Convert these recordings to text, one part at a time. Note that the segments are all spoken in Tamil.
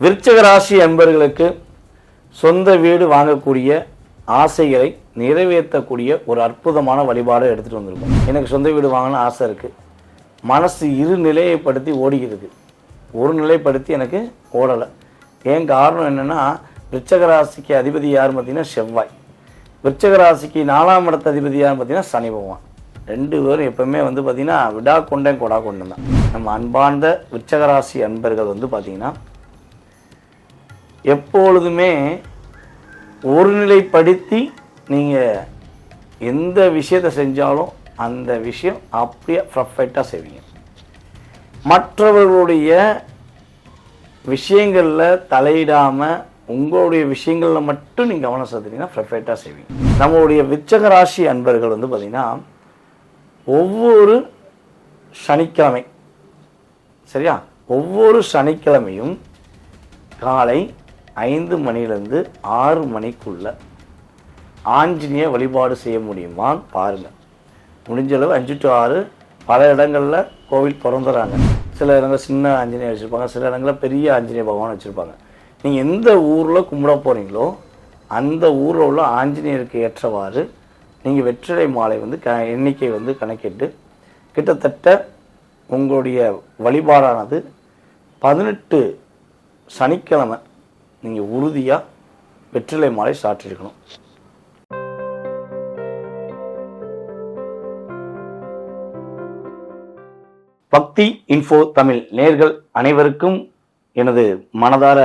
விருச்சக ராசி அன்பர்களுக்கு சொந்த வீடு வாங்கக்கூடிய ஆசைகளை நிறைவேற்றக்கூடிய ஒரு அற்புதமான வழிபாடை எடுத்துகிட்டு வந்திருக்கோம். எனக்கு சொந்த வீடு வாங்கணும்னு ஆசை இருக்குது மனசு இரு நிலையைப்படுத்தி ஓடிக்கிருக்கு ஒரு நிலைப்படுத்தி எனக்கு ஓடலை. ஏன் காரணம் என்னென்னா விருச்சக ராசிக்கு அதிபதி யார் பார்த்தீங்கன்னா செவ்வாய். விருச்சக ராசிக்கு நாலாம் இடத்து அதிபதி யார் பார்த்தீங்கன்னா சனி பகவான். ரெண்டு பேரும் எப்பவுமே வந்து பார்த்தீங்கன்னா விடா கொண்டேன் கொடா கொண்டு தான். நம்ம அன்பார்ந்த விருச்சக ராசி அன்பர்கள் வந்து பார்த்தீங்கன்னா எப்பொழுதுமே ஒருநிலைப்படுத்தி நீங்கள் எந்த விஷயத்தை செஞ்சாலும் அந்த விஷயம் அப்படியே பர்ஃபெக்டாக செய்வீங்க. மற்றவர்களுடைய விஷயங்களில் தலையிடாமல் உங்களுடைய விஷயங்களில் மட்டும் நீங்கள் கவனம் செலுத்தினீங்கன்னா பர்ஃபெக்டாக செய்வீங்க. நம்மளுடைய விச்சக ராசி அன்பர்கள் வந்து பார்த்திங்கன்னா ஒவ்வொரு சனிக்கிழமை சரியா? ஒவ்வொரு சனிக்கிழமையும் காலை ஐந்து மணிலேருந்து ஆறு மணிக்குள்ள ஆஞ்சநேய வழிபாடு செய்ய முடியுமான்னு பாருங்கள் முடிஞ்சளவு அஞ்சு டு ஆறு பல இடங்களில் கோவில் திறந்துறாங்க சில இடங்கள் சின்ன ஆஞ்சநேயர் வச்சுருப்பாங்க சில இடங்களில் பெரிய ஆஞ்சநேய பகவான் வச்சுருப்பாங்க. நீங்கள் எந்த ஊரில் கும்பிட போகிறீங்களோ அந்த ஊரில் உள்ள ஆஞ்சநேயருக்கு ஏற்றவாறு நீங்கள் வெற்றிலை மாலை வந்து க எண்ணிக்கை வந்து கணக்கிட்டு கிட்டத்தட்ட உங்களுடைய வழிபாடானது பதினெட்டு சனிக்கிழமை நீங்கள் உறுதியாக வெற்றிலை மாலை சாற்றிருக்கணும். பக்தி இன்ஃபோ தமிழ் நேர்கள் அனைவருக்கும் எனது மனதார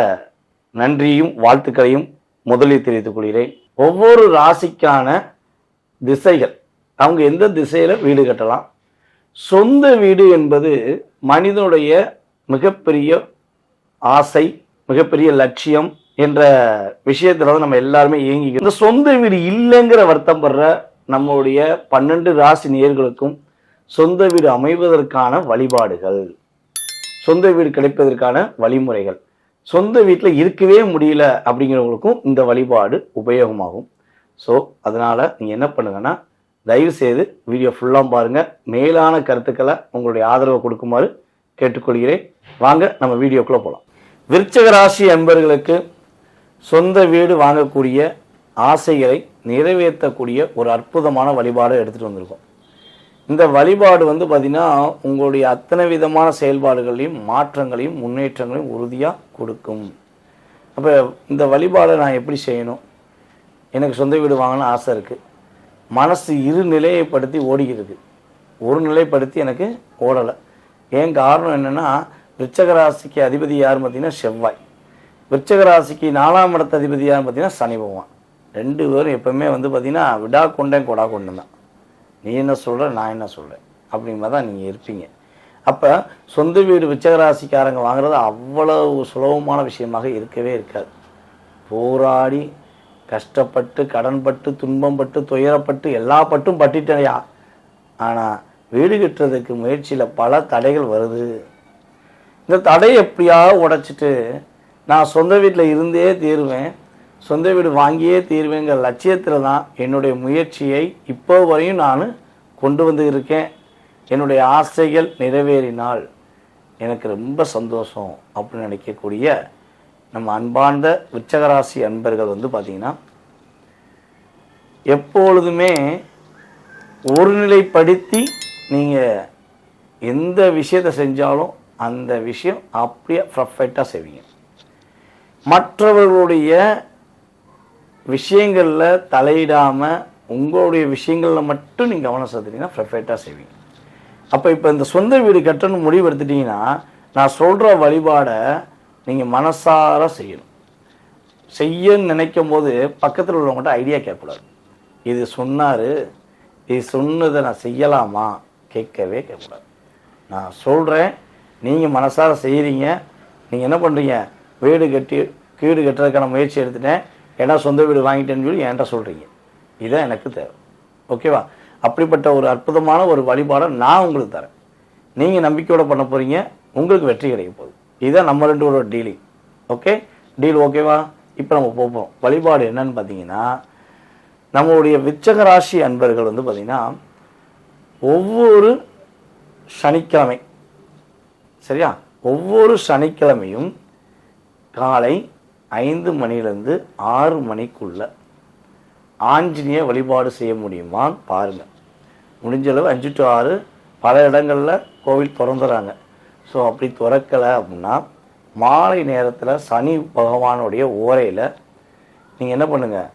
நன்றியும் வாழ்த்துக்களையும் முதலில் தெரிவித்துக் கொள்கிறேன். ஒவ்வொரு ராசிக்கான திசைகள் அவங்க எந்த திசையில் வீடு கட்டலாம்? சொந்த வீடு என்பது மனிதனுடைய மிகப்பெரிய ஆசை மிகப்பெரிய லட்சியம் என்ற விஷயத்துல வந்து நம்ம எல்லாருமே இயங்கி இந்த சொந்த வீடு இல்லைங்கிற வருத்தம் படுற நம்மளுடைய பன்னெண்டு ராசி நேர்களுக்கும் சொந்த வீடு அமைவதற்கான வழிபாடுகள். சொந்த வீடு கிடைப்பதற்கான வழிமுறைகள். சொந்த வீட்டில் இருக்கவே முடியல அப்படிங்கிறவங்களுக்கும் இந்த வழிபாடு உபயோகமாகும். ஸோ அதனால் நீங்கள் என்ன பண்ணுங்கன்னா தயவு செய்து வீடியோ ஃபுல்லாக பாருங்கள் மேலான கருத்துக்களை உங்களுடைய ஆதரவை கொடுக்குமாறு கேட்டுக்கொள்கிறேன். வாங்க நம்ம வீடியோக்குள்ளே போகலாம் விருச்சக ராசி அன்பர்களுக்கு சொந்த வீடு வாங்கக்கூடிய ஆசைகளை நிறைவேற்றக்கூடிய ஒரு அற்புதமான வழிபாடை எடுத்துகிட்டு வந்திருக்கோம். இந்த வழிபாடு வந்து பார்த்திங்கன்னா உங்களுடைய அத்தனை விதமான செயல்பாடுகளையும் மாற்றங்களையும் முன்னேற்றங்களையும் உறுதியாக கொடுக்கும். அப்போ இந்த வழிபாடை நான் எப்படி செய்யணும்? எனக்கு சொந்த வீடு வாங்கணும்னு ஆசை இருக்குது மனசு இரு நிலையைப்படுத்தி ஓடுகிறது ஒரு நிலைப்படுத்தி எனக்கு ஓடலை. ஏன் காரணம் என்னென்னா விருச்சகராசிக்கு அதிபதி யாருன்னு பார்த்தீங்கன்னா செவ்வாய். விருச்சகராசிக்கு நாலாம் இடத்து அதிபதி யாருன்னு பார்த்தீங்கன்னா சனி பகவான். ரெண்டு பேரும் எப்பவுமே வந்து பார்த்தீங்கன்னா விடா கொண்டேன் கொடா கொண்டு தான். நீ என்ன சொல்கிற நான் என்ன சொல்கிறேன் அப்படிங்கிற தான் நீங்கள் இருப்பீங்க. அப்போ சொந்த வீடு விச்சகராசிக்காரங்க வாங்குறது அவ்வளவு சுலபமான விஷயமாக இருக்கவே இருக்காது. போராடி கஷ்டப்பட்டு கடன்பட்டு துன்பப்பட்டு துயரப்பட்டு எல்லா பட்டும் பட்டுட்டேயா ஆனால் வீடு கட்டுறதுக்கு முயற்சியில் பல தடைகள் வருது. இந்த தடையை எப்படியாவது உடைச்சிட்டு நான் சொந்த வீட்டில் இருந்தே தீருவேன் சொந்த வீடு வாங்கியே தீருவேங்கிற லட்சியத்தில் தான் என்னுடைய முயற்சியை இப்போ வரையும் நான் கொண்டு வந்து இருக்கேன். என்னுடைய ஆசைகள் நிறைவேறினால் எனக்கு ரொம்ப சந்தோஷம் அப்படின்னு நினைக்கக்கூடிய நம்ம அன்பார்ந்த விச்சகராசி அன்பர்கள் வந்து பார்த்திங்கன்னா எப்பொழுதுமே ஒருநிலைப்படுத்தி நீங்கள் எந்த விஷயத்தை செஞ்சாலும் அந்த விஷயம் அப்படியே பர்ஃபெக்டாக செய்வீங்க. மற்றவர்களுடைய விஷயங்களில் தலையிடாமல் உங்களுடைய விஷயங்களில் மட்டும் நீங்கள் கவனம் செலுத்துனீங்கன்னா பர்ஃபெக்டாக செய்வீங்க. அப்போ இப்போ இந்த சொந்த வீடு கட்டணும் முடிவு எடுத்துட்டீங்கன்னா நான் சொல்கிற வழிபாடை நீங்கள் மனசார செய்யணும். செய்ய நினைக்கும் போது பக்கத்தில் உள்ளவங்கள்ட்ட ஐடியா கேட்கக்கூடாது. இது சொன்னார் இது சொன்னதை நான் செய்யலாமா? கேட்கவே கேட்கக்கூடாது. நான் சொல்கிறேன் நீங்கள் மனசார செய்கிறீங்க நீங்கள் என்ன பண்ணுறீங்க வீடு கட்டி வீடு கட்டுறதுக்கான முயற்சி எடுத்துட்டேன். ஏன்னா சொந்த வீடு வாங்கிட்டேன்னு சொல்லி என்கிட்ட சொல்கிறீங்க இதான் எனக்கு தேவை. ஓகேவா? அப்படிப்பட்ட ஒரு அற்புதமான ஒரு வழிபாடை நான் உங்களுக்கு தரேன். நீங்கள் நம்பிக்கையோடு பண்ண போகிறீங்க உங்களுக்கு வெற்றி கிடைக்க போகுது. இதுதான் நம்ம ரெண்டு ஒரு டீலிங் ஓகே? டீல் ஓகேவா? இப்போ நம்ம போப்போம். வழிபாடு என்னன்னு பார்த்தீங்கன்னா நம்மளுடைய விச்சக ராசி அன்பர்கள் வந்து பார்த்திங்கன்னா ஒவ்வொரு சனிக்கிழமை சரியா? ஒவ்வொரு சனிக்கிழமையும் காலை ஐந்து மணிலேருந்து ஆறு மணிக்குள்ள ஆஞ்சநேய வழிபாடு செய்ய முடியுமான்னு பாருங்கள் முடிஞ்ச அளவு அஞ்சு டு ஆறு பல இடங்களில் கோவில் திறந்துறாங்க. ஸோ அப்படி திறக்கலை அப்படின்னா மாலை நேரத்தில் சனி பகவானுடைய ஓரையில் நீங்கள் என்ன பண்ணுங்கள்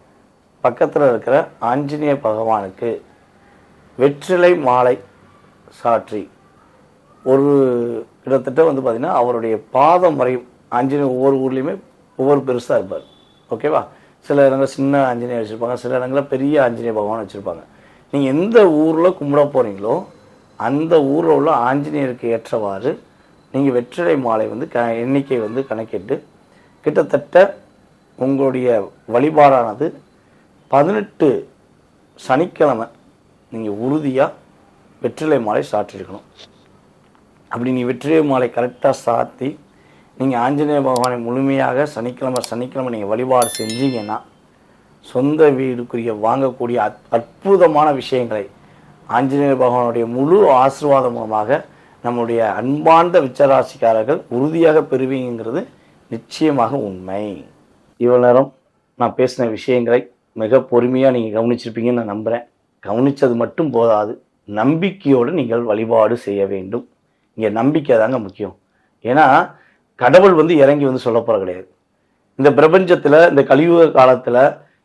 பக்கத்தில் இருக்கிற ஆஞ்சநேய பகவானுக்கு வெற்றிலை மாலை சாற்றி ஒரு கிட்டத்தட்ட வந்து பார்த்திங்கன்னா அவருடைய பாதம் வரையும் ஆஞ்சநேயர் ஒவ்வொரு ஊர்லேயுமே ஒவ்வொரு பெருசாக இருப்பார். ஓகேவா சில இடங்களில் சின்ன ஆஞ்சநேயர் வச்சுருப்பாங்க சில இடங்களில் பெரிய ஆஞ்சநேய பகவான் வச்சுருப்பாங்க. நீங்கள் எந்த ஊரில் கும்பிட போகிறீங்களோ அந்த ஊரில் உள்ள ஆஞ்சநேயருக்கு ஏற்றவாறு நீங்கள் வெற்றிலை மாலை வந்து க எண்ணிக்கை வந்து கணக்கிட்டு கிட்டத்தட்ட உங்களுடைய வழிபாடானது பதினெட்டு சனிக்கிழமை நீங்கள் உறுதியாக வெற்றிலை மாலை சாற்றிருக்கணும். அப்படி நீ வெற்றிலை மாலை கரெக்டாக சாத்தி நீங்கள் ஆஞ்சநேய பகவானை முழுமையாக சனிக்கிழமை சனிக்கிழமை நீங்கள் வழிபாடு செஞ்சீங்கன்னா சொந்த வீடுக்குரிய வாங்கக்கூடிய அத் அற்புதமான விஷயங்களை ஆஞ்சநேய பகவானுடைய முழு ஆசீர்வாதம் மூலமாக நம்முடைய அன்பார்ந்த விச்சராசிக்காரர்கள் உறுதியாக பெறுவீங்கிறது நிச்சயமாக உண்மை. இவ்வளோ நேரம் நான் பேசின விஷயங்களை மிக பொறுமையாக நீங்கள் கவனிச்சிருப்பீங்கன்னு நான் நம்புகிறேன் கவனித்தது மட்டும் போதாது. நம்பிக்கையோடு நீங்கள் வழிபாடு செய்ய வேண்டும். இங்கே நம்பிக்கை தாங்க முக்கியம். ஏன்னா கடவுள் வந்து இறங்கி வந்து சொல்ல போகிற கிடையாது. இந்த பிரபஞ்சத்தில் இந்த கலியுக காலத்தில்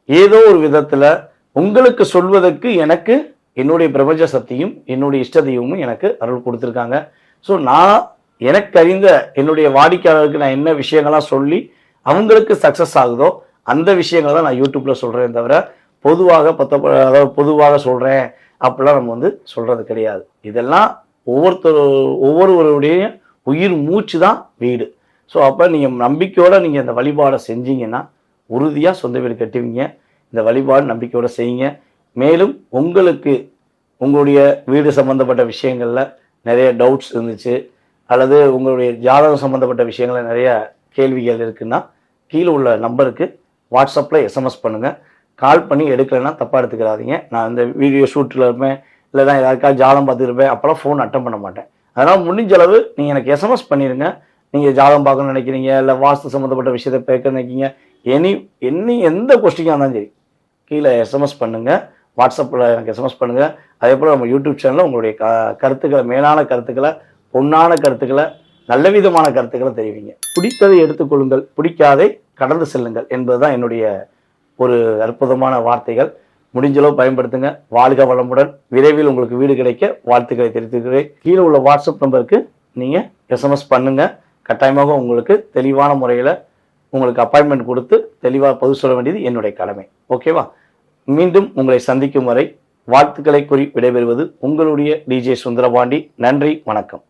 ஏதோ ஒரு விதத்தில் உங்களுக்கு சொல்வதற்கு எனக்கு என்னுடைய பிரபஞ்ச சக்தியும் என்னுடைய இஷ்ட தெய்வமும் எனக்கு அருள் கொடுத்துருக்காங்க. ஸோ நான் எனக்கு அறிந்த என்னுடைய வாடிக்கையாளருக்கு நான் என்ன விஷயங்கள்லாம் சொல்லி அவங்களுக்கு சக்ஸஸ் ஆகுதோ அந்த விஷயங்களை தான் நான் யூடியூப்ல சொல்கிறேன் தவிர பொதுவாக பத்த அதாவது பொதுவாக சொல்கிறேன் அப்படிலாம் நம்ம வந்து சொல்கிறது கிடையாது. இதெல்லாம் ஒவ்வொருத்தர் ஒவ்வொருவருடைய உயிர் மூச்சு தான் வீடு. ஸோ அப்போ நீங்கள் நம்பிக்கையோடு நீங்கள் இந்த வழிபாடை செஞ்சீங்கன்னா உறுதியாக சொந்த வீடு கட்டுவீங்க. இந்த வழிபாடு நம்பிக்கையோடு செய்யுங்க. மேலும் உங்களுக்கு உங்களுடைய வீடு சம்மந்தப்பட்ட விஷயங்களில் நிறைய டவுட்ஸ் இருந்துச்சு அல்லது உங்களுடைய ஜாதகம் சம்மந்தப்பட்ட விஷயங்களில் நிறைய கேள்விகள் இருக்குன்னா கீழே உள்ள நம்பருக்கு வாட்ஸ்அப்பில் எஸ்எம்எஸ் பண்ணுங்கள் கால் பண்ணி எடுக்கலைன்னா தப்பாக எடுத்துக்கிறாதீங்க நான் இந்த வீடியோ ஷூட்டில் இருப்பேன். இல்லை தான் யாருக்காவது ஜாதகம் பார்த்துருப்பேன் அப்போல்லாம் ஃபோன் அட்டன் பண்ண மாட்டேன். அதனால் முடிஞ்ச அளவு நீங்கள் எனக்கு எஸ்எம்எஸ் பண்ணிடுங்க நீங்கள் ஜாதகம் பார்க்கணும்னு நினைக்கிறீங்க இல்லை வாஸ்து சம்மந்தப்பட்ட விஷயத்தை பேக்க நினைக்கிறீங்க எனி எனி எந்த கொஸ்டினாக இருந்தாலும் சரி கீழே எஸ்எம்எஸ் பண்ணுங்கள் வாட்ஸ்அப்பில் எனக்கு எஸ்எம்எஸ் பண்ணுங்கள் அதே போல் நம்ம யூடியூப் சேனலில் உங்களுடைய க கருத்துக்களை மேலான கருத்துக்களை பொன்னான கருத்துக்களை நல்ல விதமான கருத்துக்களை தெரிவிங்க. பிடித்ததை எடுத்துக்கொள்ளுங்கள் பிடிக்காதை கடந்து செல்லுங்கள் என்பதுதான் என்னுடைய ஒரு அற்புதமான வார்த்தைகள். முடிஞ்சளவு பயன்படுத்துங்க. வாழ்க வளமுடன். விரைவில் உங்களுக்கு வீடு கிடைக்க வாழ்த்துக்களை தெரிவித்துக்கிறேன். கீழே உள்ள வாட்ஸ்அப் நம்பருக்கு நீங்கள் எஸ்எம்எஸ் பண்ணுங்கள் கட்டாயமாக உங்களுக்கு தெளிவான முறையில் உங்களுக்கு அப்பாயின்மெண்ட் கொடுத்து தெளிவாக பதில் சொல்ல வேண்டியது என்னுடைய கடமை. ஓகேவா மீண்டும் உங்களை சந்திக்கும் வரை வாழ்த்துக்களை கூறி விடைபெறுவது உங்களுடைய டிஜே சுந்தரபாண்டி. நன்றி வணக்கம்.